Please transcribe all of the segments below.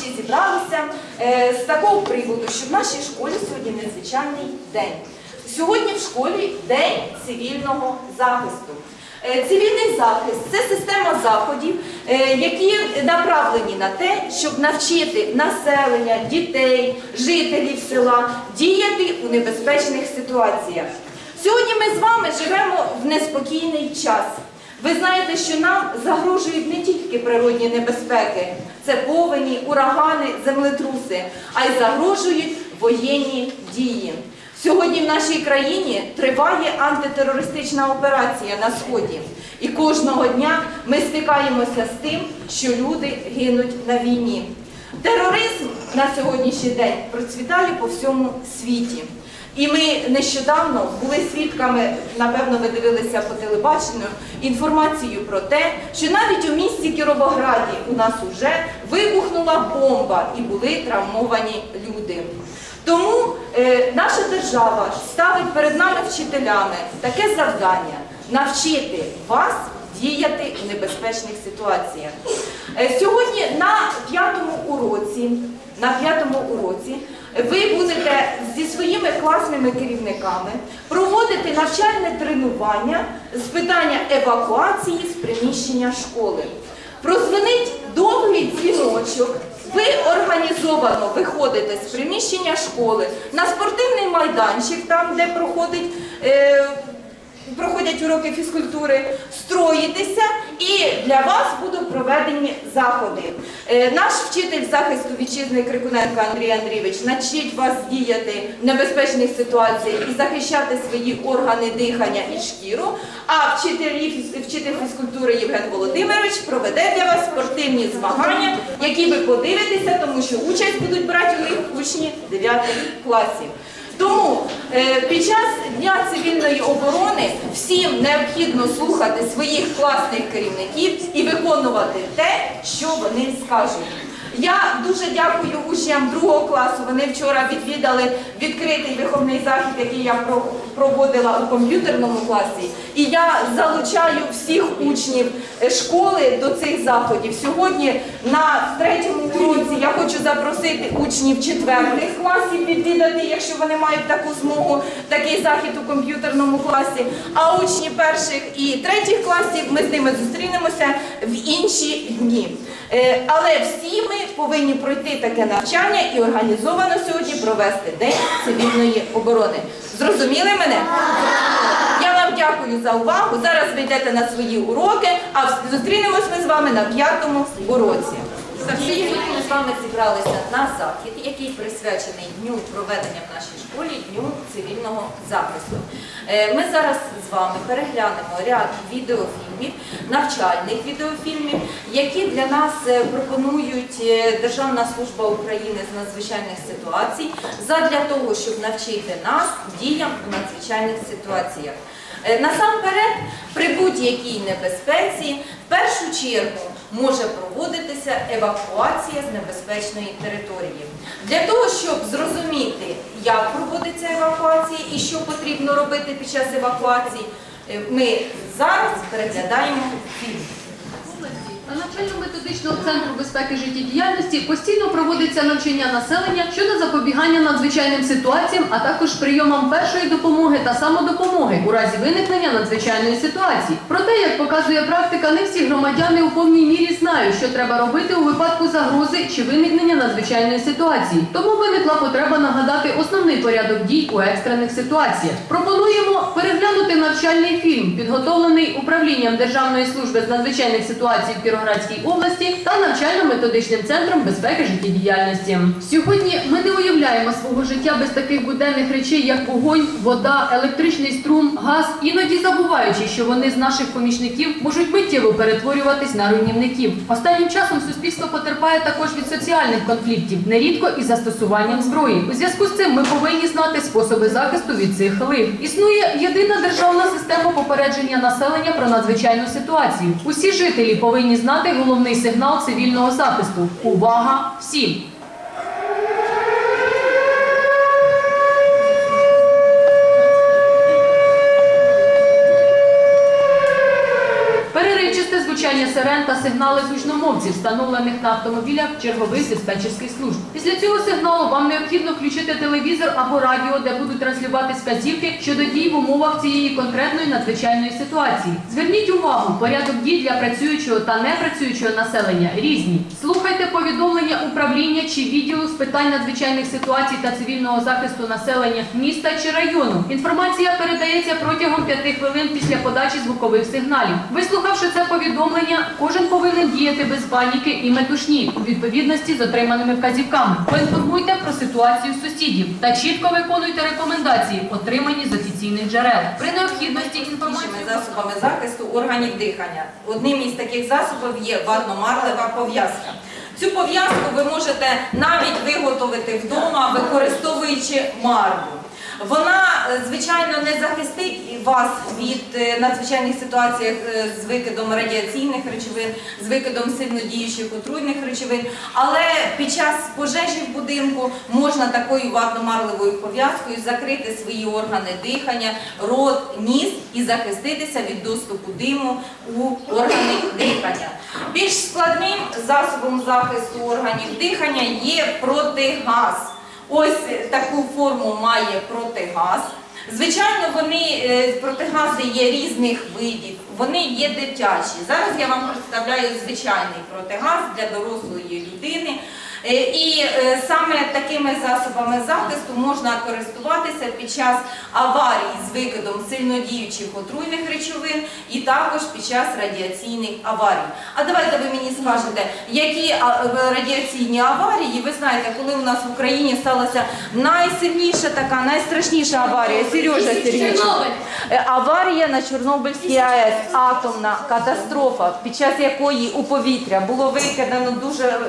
ще зібралися е, з такого приводу, що в нашій школі сьогодні незвичайний день. Сьогодні в школі день цивільного захисту. Е, Цивільний захист це система заходів, е, які направлені на те, щоб навчити населення, дітей, жителів села діяти у небезпечних ситуаціях. Сьогодні ми з вами живемо в неспокійний час. Ви знаєте, що нам загрожують не тільки природні небезпеки, це повені, урагани, землетруси, а й загрожують воєнні дії. Сьогодні в нашій країні триває антитерористична операція на сході, і кожного дня ми стикаємося з тим, що люди гинуть на війні. Тероризм на сьогоднішній день процвітає по всьому світі. І ми нещодавно були свідками, напевно, ви дивилися по телебаченню, інформацію про те, що навіть у місті Кіровограді у нас вже вибухнула бомба і були травмовані люди. Тому е, наша держава ставить перед нами вчителями таке завдання навчити вас діяти у небезпечних ситуаціях. Е, сьогодні на п'ятому уроці, на п'ятому уроці ви будете зі своїми класними керівниками проводити навчальне тренування з питання евакуації з приміщення школи. Прозвонить довгий дзвіночок. Ви організовано виходите з приміщення школи на спортивний майданчик, там де проходить. Е, проходять уроки фізкультури, строїтеся, і для вас будуть проведені заходи. Е, Наш вчитель захисту вітчизни Крикуненко Андрій Андрійович навчить вас діяти в небезпечних ситуаціях і захищати свої органи дихання і шкіру. А вчитель, фізкультури Євген Володимирович проведе для вас спортивні змагання, які ви подивитеся, тому що участь будуть брати у них учні 9 класів. Тому е, під час Дня цивільної оборони всім необхідно слухати своїх класних керівників і виконувати те, що вони скажуть. Я дуже дякую учням другого класу. Вони вчора відвідали відкритий виховний захід, який я про- проводила у комп'ютерному класі. І я залучаю всіх учнів е, школи до цих заходів. Сьогодні на третьому уроці я хочу запросити учнів четвертих класів відвідати, якщо вони мають таку змогу, такий захід у комп'ютерному класі. А учні перших і третіх класів ми з ними зустрінемося в інші дні. Е, Але всі ми повинні пройти таке навчання і організовано сьогодні провести День цивільної оборони. Зрозуміли мене? Я вам дякую за увагу. Зараз ви йдете на свої уроки, а зустрінемось ми з вами на п'ятому уроці. Сьогодні ми з вами зібралися на захід, який присвячений дню проведення в нашій школі Дню цивільного захисту. Е, Ми зараз з вами переглянемо ряд відеофільмів, навчальних відеофільмів, які для нас е, пропонують е, Державна служба України з надзвичайних ситуацій задля того, щоб навчити нас діям у надзвичайних ситуаціях. Насамперед, при будь-якій небезпеці, в першу чергу може проводитися евакуація з небезпечної території. Для того, щоб зрозуміти, як проводиться евакуація і що потрібно робити під час евакуації, е, ми зараз переглядаємо фільм. На навчально-методичного центру безпеки життєдіяльності постійно проводиться навчання населення щодо запобігання надзвичайним ситуаціям, а також прийомам першої допомоги та самодопомоги у разі виникнення надзвичайної ситуації. Проте, як показує практика, не всі громадяни у повній мірі знають, що треба робити у випадку загрози чи виникнення надзвичайної ситуації. Тому виникла потреба нагадати основний порядок дій у екстрених ситуаціях. Пропонуємо переглянути навчальний фільм, підготовлений управлінням Державної служби з надзвичайних ситуацій в Кіровоградській області та навчально-методичним центром безпеки життєдіяльності. Сьогодні ми не уявляємо свого життя без таких буденних речей, як вогонь, вода, електричний струм, газ, іноді забуваючи, що вони з наших помічників можуть миттєво перетворюватись на руйнівників. Останнім часом суспільство потерпає також від соціальних конфліктів, нерідко із застосуванням зброї. У зв'язку з цим ми повинні знати способи захисту від цих лих. Існує єдина державна система попередження населення про надзвичайну ситуацію. Усі жителі повинні знати головний сигнал цивільного захисту. Увага всім! Звучання сирен та сигнали гучномовців, встановлених на автомобілях чергових диспетчерських служб. Після цього сигналу вам необхідно включити телевізор або радіо, де будуть транслювати вказівки щодо дій в умовах цієї конкретної надзвичайної ситуації. Зверніть увагу, порядок дій для працюючого та непрацюючого населення різні. Слухайте повідомлення управління чи відділу з питань надзвичайних ситуацій та цивільного захисту населення міста чи району. Інформація передається протягом 5 хвилин після подачі звукових сигналів. Вислухавши це повідомлення, кожен повинен діяти без паніки і метушні у відповідності з отриманими вказівками. Поінформуйте про ситуацію сусідів та чітко виконуйте рекомендації, отримані з офіційних джерел. При необхідності інформацію іншими засобами захисту органів дихання. Одним із таких засобів є ватно-марлева пов'язка. Цю пов'язку ви можете навіть виготовити вдома, використовуючи марлю. Вона, е, звичайно, не захистить вас від е, надзвичайних ситуацій е, з викидом радіаційних речовин, з викидом сильнодіючих отруйних речовин, але під час пожежі в будинку можна такою ватно-марлевою пов'язкою закрити свої органи дихання, рот, ніс і захиститися від доступу диму у органи дихання. Більш складним засобом захисту органів дихання є протигаз. Ось таку форму має протигаз. Звичайно, вони е, протигази є різних видів, вони є дитячі. Зараз я вам представляю звичайний протигаз для дорослої людини. Е, І е, саме такими засобами захисту можна користуватися під час аварій з викидом сильнодіючих отруйних речовин і також під час радіаційних аварій. А давайте ви мені скажете, які радіаційні аварії, ви знаєте, коли у нас в Україні сталася найсильніша така, найстрашніша аварія. Сережа Сергійович. Е, Аварія на Чорнобильській АЕС, атомна катастрофа, під час якої у повітря було викидано дуже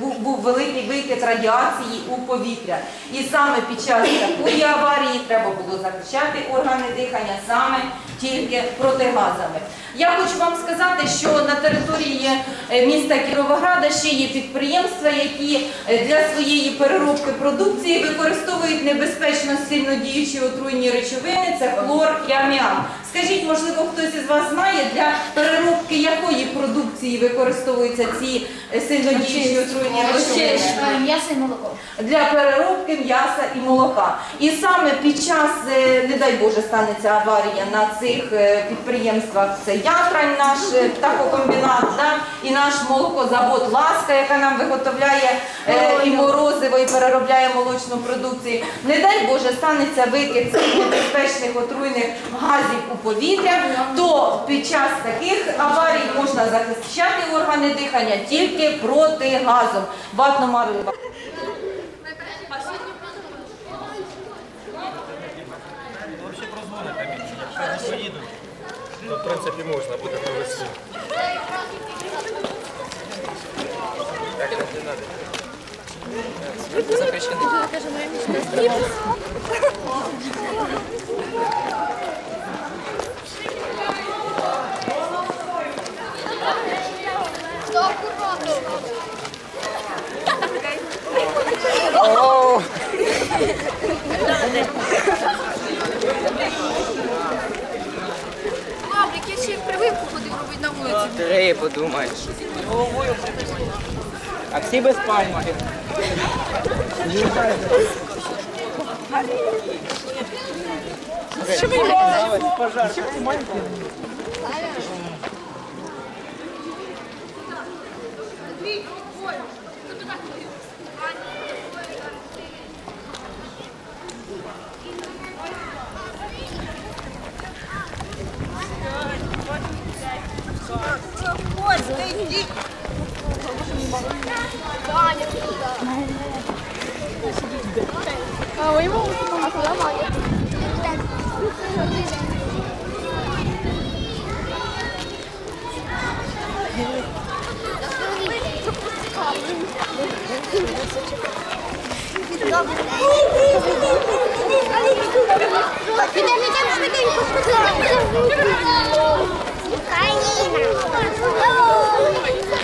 був, був великий викид радіації у повітря. І саме під час такої аварії треба було захищати органи дихання саме тільки протигазами. Я хочу вам сказати, що на території е, міста Кіровограда ще є підприємства, які е, для своєї переробки продукції використовують небезпечно сильнодіючі отруйні речовини, це хлор і аміак. Скажіть, можливо, хтось із вас знає, для переробки якої продукції використовуються ці е, сильнодіючі отруйні речовини? М'ясо і молоко. для переробки м'яса і молока. І саме під час, е, не дай Боже, станеться аварія на цих е, підприємствах. Це Ятрань, наш е, птахокомбінат, да? і наш молокозавод Ласка, яка нам виготовляє е, і морозиво, і переробляє молочну продукцію. Не дай Боже, станеться викид цих небезпечних отруйних газів у повітря, то під час таких аварій можна захищати органи дихання тільки не поїдуть. Ну, в принципі, можна буде провести. Як Маврик, я ще прививку ходив робити на вулиці. Три подумаєш. А всі без паніки. Що ви Ah oui, bon, on va Gidelim, gidelim, gidelim. Виливається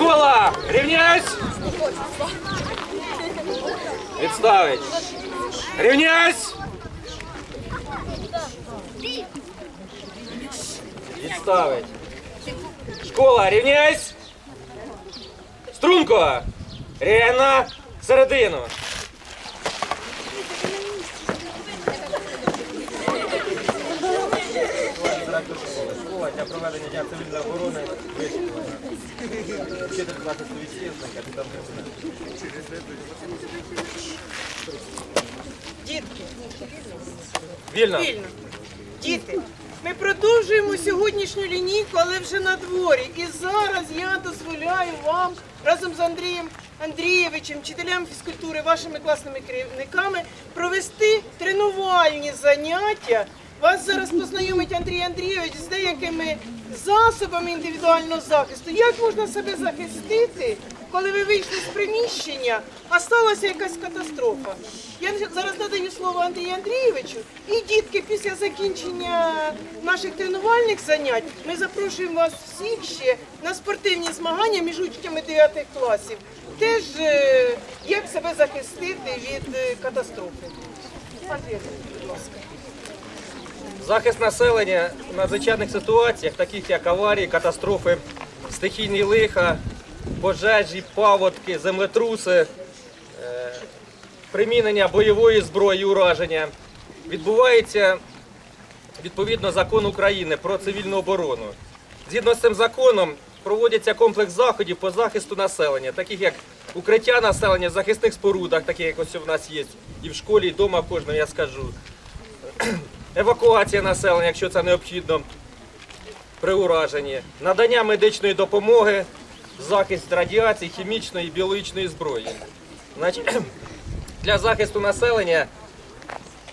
Школа! Рівняйсь! Відставить! Рівняйсь! Відставить! Школа, рівняйсь! Струнко! Рівна середину! Для проведення дня цивільної оборони вишколена. Вчитель капітан. Дітки, Вільно. вільно. Діти, ми продовжуємо сьогоднішню лінійку, але вже на дворі. І зараз я дозволяю вам разом з Андрієм Андрійовичем, вчителям фізкультури, вашими класними керівниками провести тренувальні заняття. Вас зараз познайомить Андрій Андрійович з деякими засобами індивідуального захисту. Як можна себе захистити, коли ви вийшли з приміщення, а сталася якась катастрофа? Я зараз надаю слово Андрію Андрійовичу. І дітки, після закінчення наших тренувальних занять ми запрошуємо вас всіх ще на спортивні змагання між учнями 9 класів. Теж е, як себе захистити від е, катастрофи. Андрій, будь ласка. Захист населення в надзвичайних ситуаціях, таких як аварії, катастрофи, стихійні лиха, пожежі, паводки, землетруси, е, примінення бойової зброї, ураження, відбувається відповідно закону України про цивільну оборону. Згідно з цим законом проводяться комплекс заходів по захисту населення, таких як укриття населення в захисних спорудах, таких як ось у нас є і в школі, і вдома в кожному, я скажу евакуація населення, якщо це необхідно при ураженні, надання медичної допомоги, захист радіації, хімічної і біологічної зброї. Для захисту населення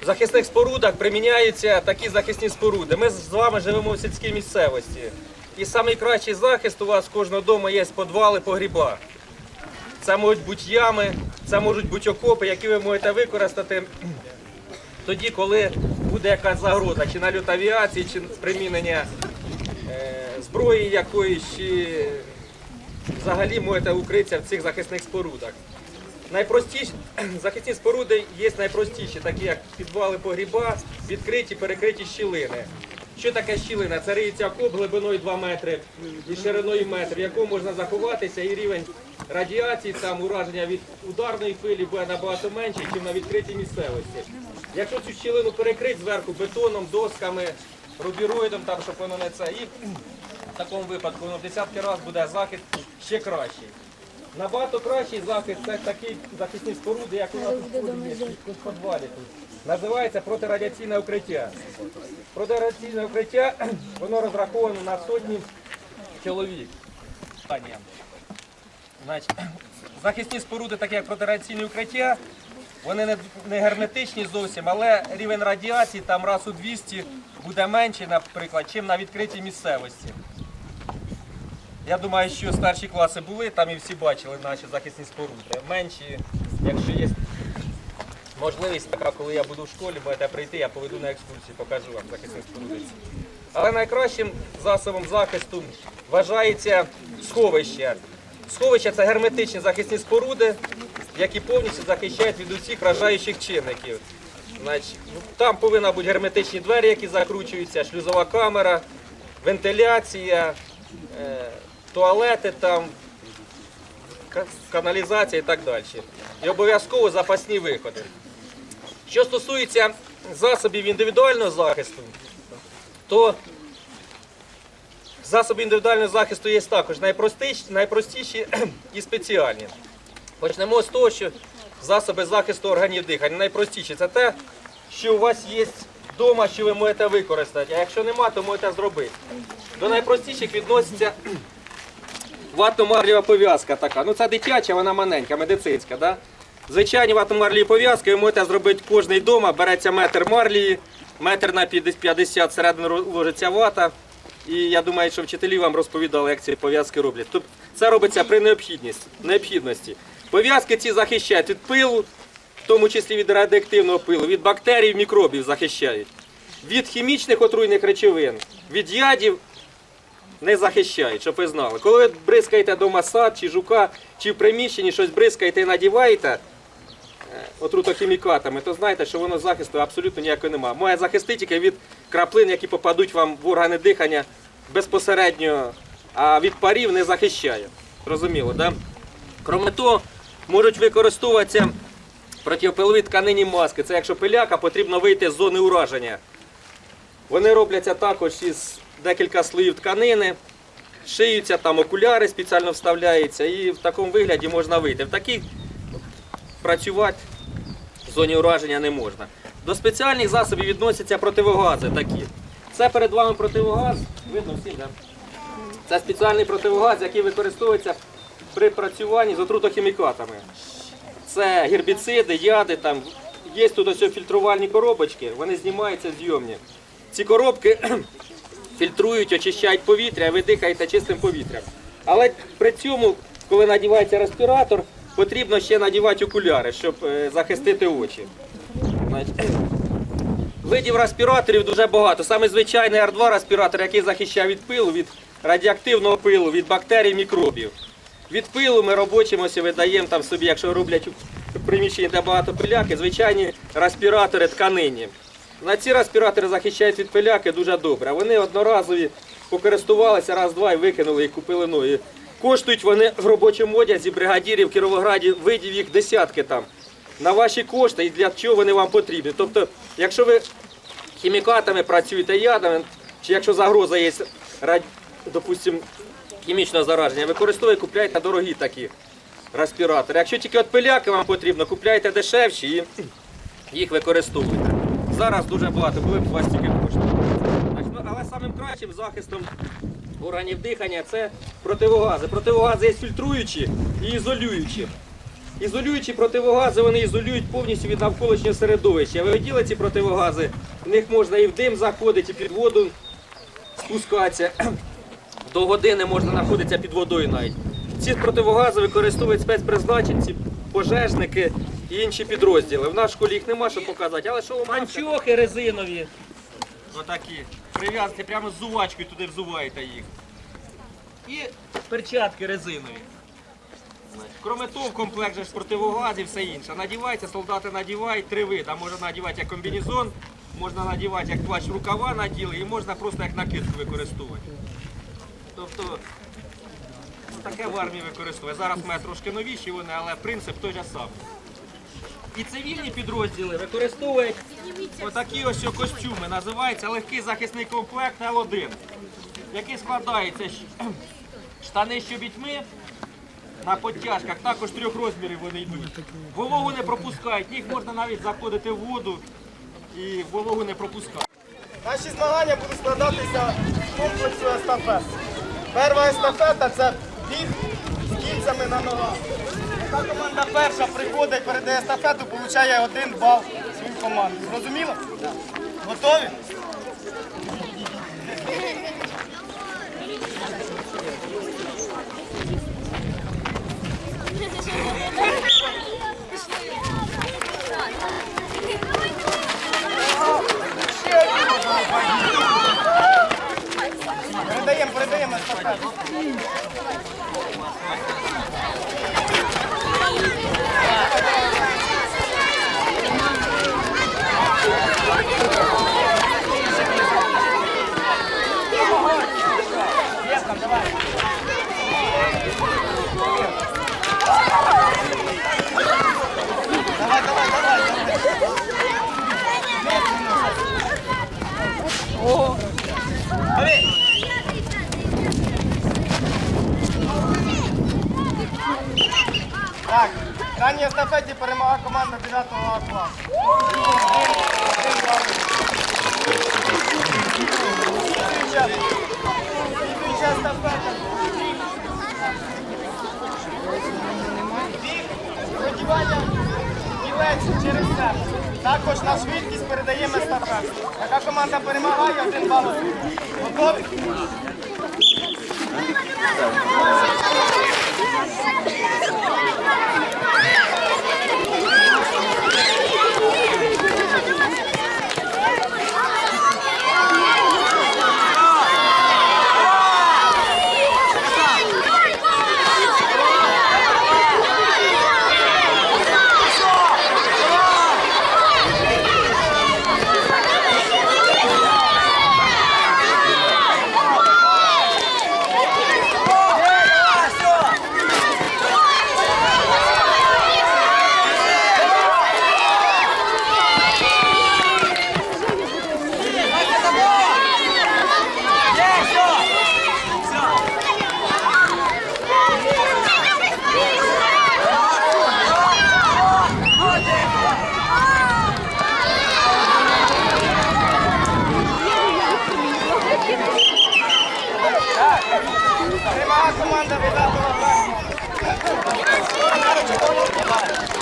в захисних спорудах приміняються такі захисні споруди. Ми з вами живемо в сільській місцевості. І найкращий захист у вас кожного дому є підвали, погріба. Це можуть бути ями, це можуть бути окопи, які ви можете використати тоді, коли буде якась загроза, чи нальот авіації, чи примінення е, зброї якоїсь, чи взагалі можете укритися в цих захисних спорудах. Найпростіші захисні споруди є найпростіші, такі як підвали погріба, відкриті, перекриті щілини. Що таке щілина? Це риється окоп глибиною 2 метри і шириною метр, в якому можна заховатися, і рівень радіації, там ураження від ударної хвилі буде набагато менший, ніж на відкритій місцевості. Якщо цю щілину перекрити зверху бетоном, досками, рубіроїдом, там, щоб воно не це, і в такому випадку воно в десятки разів буде захист ще кращий. Набагато кращий захист це такі захисні споруди, як у нас у підвалі тут. Називається протирадіаційне укриття. Протирадіаційне укриття, воно розраховано на сотні чоловік. Значить, захисні споруди, такі як протирадіаційне укриття, вони не, не герметичні зовсім, але рівень радіації там раз у 200 буде менший, наприклад, чим на відкритій місцевості. Я думаю, що старші класи були, там і всі бачили наші захисні споруди. Менші, якщо є можливість така, коли я буду в школі, будете прийти, я поведу на екскурсію, покажу вам захисні споруди. Але найкращим засобом захисту вважається сховище. Сховище це герметичні захисні споруди, які повністю захищають від усіх вражаючих чинників. Ну, там повинні бути герметичні двері, які закручуються, шлюзова камера, вентиляція, е, туалети каналізація і так далі. І обов'язково запасні виходи. Що стосується засобів індивідуального захисту, то засоби індивідуального захисту є також найпростіші, найпростіші і спеціальні. Почнемо з того, що засоби захисту органів дихання. Найпростіше це те, що у вас є вдома, що ви можете використати. А якщо нема, то можете зробити. До найпростіших відноситься ватно-марлєва пов'язка така. Ну це дитяча, вона маленька, медицинська. Да? Звичайні ватно-марлєві пов'язки ви можете зробити кожний вдома. Береться метр марлії, метр на 50 середину ложиться вата. І я думаю, що вчителі вам розповідали, як ці пов'язки роблять. Тобто це робиться при необхідності. Пов'язки ці захищають від пилу, в тому числі від радіоактивного пилу, від бактерій, мікробів захищають, від хімічних отруйних речовин, від ядів не захищають, щоб ви знали. Коли ви бризкаєте дома сад, чи жука, чи в приміщенні щось бризкаєте і надіваєте е, отрутохімікатами, то знаєте, що воно захисту абсолютно ніякого немає. Має захистити тільки від краплин, які попадуть вам в органи дихання безпосередньо, а від парів не захищає. Зрозуміло, да? Кроме того, можуть використовуватися протипилові тканині маски. Це якщо пиляка, потрібно вийти з зони ураження. Вони робляться також із декілька слоїв тканини, шиються, там окуляри спеціально вставляються, і в такому вигляді можна вийти. В такій працювати в зоні ураження не можна. До спеціальних засобів відносяться противогази такі. Це перед вами противогаз. Видно всім, так? Це спеціальний противогаз, який використовується при працюванні з отрутохімікатами. Це гербіциди, яди, там є тут ось фільтрувальні коробочки, вони знімаються зйомні. Ці коробки фільтрують, очищають повітря, а ви дихаєте чистим повітрям. Але при цьому, коли надівається респіратор, потрібно ще надівати окуляри, щоб е, захистити очі. Видів респіраторів дуже багато. Саме звичайний R2 респіратор, який захищає від пилу, від радіоактивного пилу, від бактерій, мікробів. Від пилу ми робочим ось видаємо там собі, якщо роблять у приміщенні, де багато пиляки, звичайні респіратори тканині. На ці респіратори захищають від пиляки дуже добре. Вони одноразові покористувалися раз-два і викинули і купили нові. Коштують вони в робочому одязі бригадірів в Кіровограді, видів їх десятки там. На ваші кошти і для чого вони вам потрібні. Тобто, якщо ви хімікатами працюєте ядами, чи якщо загроза є, рад- допустим, хімічного зараження, використовуйте, купляйте дорогі такі респіратори. Якщо тільки от пиляки вам потрібно, купляйте дешевші і їх використовуйте. Зараз дуже багато, коли б у вас тільки. Значить, ну, Але самим кращим захистом органів дихання це противогази. Противогази є фільтруючі і ізолюючі. Ізолюючі противогази, вони ізолюють повністю від навколишнього середовища. Ви виділи ці противогази, в них можна і в дим заходити, і під воду спускатися. До години можна знаходитися під водою навіть. Ці противогази використовують спецпризначенці, пожежники і інші підрозділи. В нашій школі їх нема що показати, але що у манчохи резинові. Отакі. Прив'язки прямо з зувачкою туди взуваєте їх. І перчатки резинові. Кроме того, в комплект же противогаз і все інше. Надівається, солдати надівають три види. Можна надівати як комбінезон, можна надівати як плащ рукава наділи, і можна просто як накидку використовувати. Тобто таке в армії використовує. Зараз мене трошки новіші вони, але принцип той же самий. І цивільні підрозділи використовують отакі ось костюми. Називається легкий захисний комплект Л1, який складається з штани з чобітьми, на підтяжках, також трьох розмірів вони йдуть. Вологу не пропускають, в них можна навіть заходити в воду і вологу не пропускають. Наші змагання будуть складатися з комплексу естафет. Перша естафета це біг з кільцями на ногах. Яка команда перша приходить, передає естафету, отримує один бал свою команду. Зрозуміло? Готові? Передаємо, передаємо естафету. Давай, давай, давай. Давай. естафеті перемогла команда 9 А класу. Слідуюча слідуюча естафета. Біг сподівання кілець через себе. Також на швидкість передаємо естафету. Яка команда перемагає, один бал. Готові? Перемагає Готові?